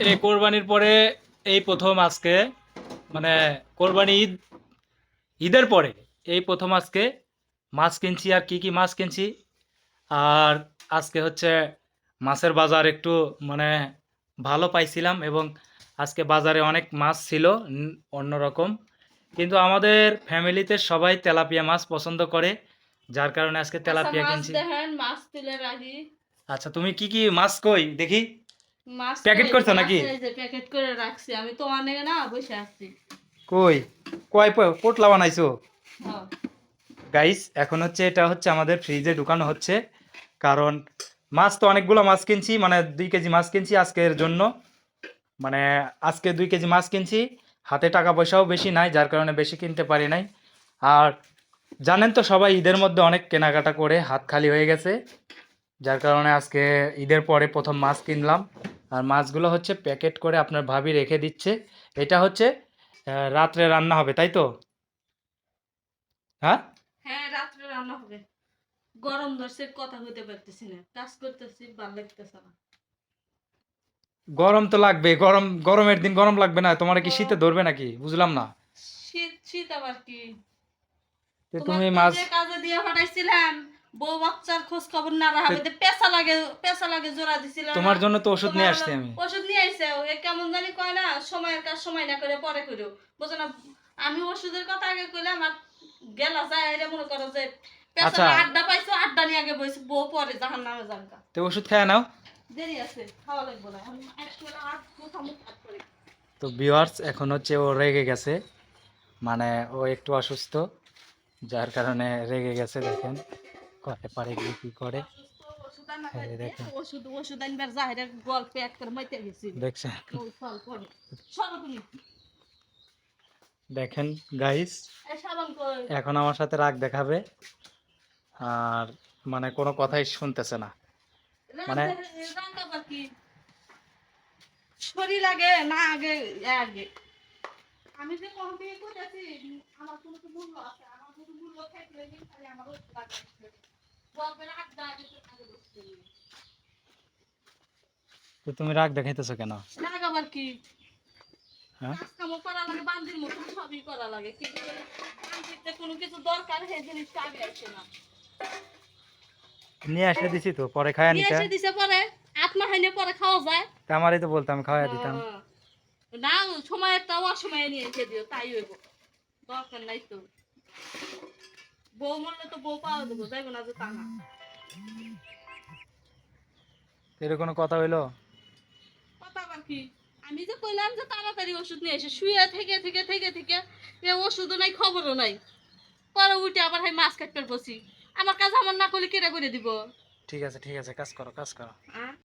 এই কোরবানির পরে এই প্রথম আজকে মানে কোরবানি ঈদ ঈদের পরে এই প্রথম আজকে মাছ কিনছি আর কি কি মাছ কিনছি। আর আজকে হচ্ছে মাছের বাজার একটু মানে ভালো পাইছিলাম এবং আজকে বাজারে অনেক মাছ ছিল অন্যরকম। কিন্তু আমাদের ফ্যামিলিতে সবাই তেলাপিয়া মাছ পছন্দ করে যার কারণে আজকে তেলাপিয়া আচ্ছা, কিনছি। মাছ তুলে আচ্ছা তুমি কি কি মাছ কই? দেখি। মাছ প্যাকেট করছ নাকি? প্যাকেট করে রাখছি। আমি তো অনেক না বসে আছি। কই? কয় পোটলা বানাইছো? হ্যাঁ। গাইস এখন হচ্ছে এটা হচ্ছে আমাদের ফ্রিজে ঢুকানো হচ্ছে। কারণ মাছ তো অনেকগুলো মাছ কিনছি মানে দুই কেজি মাছ কিনছি আজকের জন্য। মানে আজকে দুই কেজি মাছ কিনছি। হাতে টাকা পয়সাও বেশি নাই যার কারণে বেশি কিনতে পারি নাই। আর জানেন তো সবাই ঈদের মধ্যে অনেক কেনাকাটা করে হাত খালি হয়ে গেছে। যার কারণে আজকে ঈদের পরে প্রথম মাছ কিনলাম। আর মাছগুলো হচ্ছে প্যাকেট করে আপনার ভাবি রেখে দিচ্ছে। এটা হচ্ছে রাত্রে রান্না হবে তাই তো? হ্যাঁ? হ্যাঁ রাত্রে রান্না হবে। গরম ধরছে কথা হইতে পারতেছি না। কাজ করতেছি ভালো লাগতেছে না। গরম তো লাগবে গরম গরমের দিন গরম লাগবে না। তোমার কি শীতে ধরবে নাকি? বুঝলাম না। শীত শীত আবার কি? তুমি মাছ কাজে দিয়ে পাঠাইছিলাম। বউ বাচ্চার খোঁজ খবর না রাখাবে তো পেশা লাগে পেশা লাগে জোড়া দিছিলাম না? তোমার জন্য তো ওষুধ নিয়ে আসছি আমি। ওষুধ নিয়ে আইছে ও কেমন জানি কয় না সময়ের কাজ সময় না করে পরে করো বুঝো না আমি ওষুধের কথা আগে কইলাম আর গেলা যায় মনে করো যে পেশা আচ্ছা। আড্ডা পাইছো আড্ডা নিয়ে আগে বইছে বউ পরে জাহান নামে জানকা তো ওষুধ খায় নাও। দেরি আছে খাওয়া লাগবে না আমি মুখা মুখ হাত করি। তো ভিউয়ার্স এখন হচ্ছে ও রেগে গেছে। মানে ও একটু অসুস্থ যার কারণে রেগে গেছে দেখেন। কতে পারে কি কি করে? দেখেন। গাইস এখন আমার সাথে রাগ দেখাবে আর মানে কোনো কথাই শুনতেছে না। মানে- শরীর লাগে না আগে আগে। আমি যে দিয়ে করেছি আমার কোনো আছে। আমার কোনো থাকলে খালি আমার তো। তো তুমি রাগ দেখাইতেছো কেন রাগ আবার কি হ্যাঁ কাজ করা লাগে বান্দির মতো সবই করা লাগে কিন্তু বান্দিতে কোনো কিছু দরকার সেই জিনিসটা আগে আসে না নিয়ে এসে দিছি তো পরে খায়া নিয়ে নিতে এসে দিছে পরে আত্মা হাইনে পরে খাওয়া যায় তা আমারই তো বলতাম খাওয়া দিতাম। না সময় একটা অসময়ে নিয়ে এসে দিও তাই হইব দরকার নাই তো বউ মরলে তো বউ পাওয়া দেবো যাইব না যে তা না। এর কোনো কথা হইল? কথা আবার কি? আমি যে কইলাম যে তাড়াতাড়ি ওষুধ নিয়ে এসে শুয়ে থেকে থেকে থেকে থেকে এ ওষুধও নাই খবরও নাই। পরে উঠে আবার হয় মাছ কাটতে বসি। আমার কাজ আমার না করলে কেটে করে দিব? ঠিক আছে ঠিক আছে কাজ করো কাজ করো।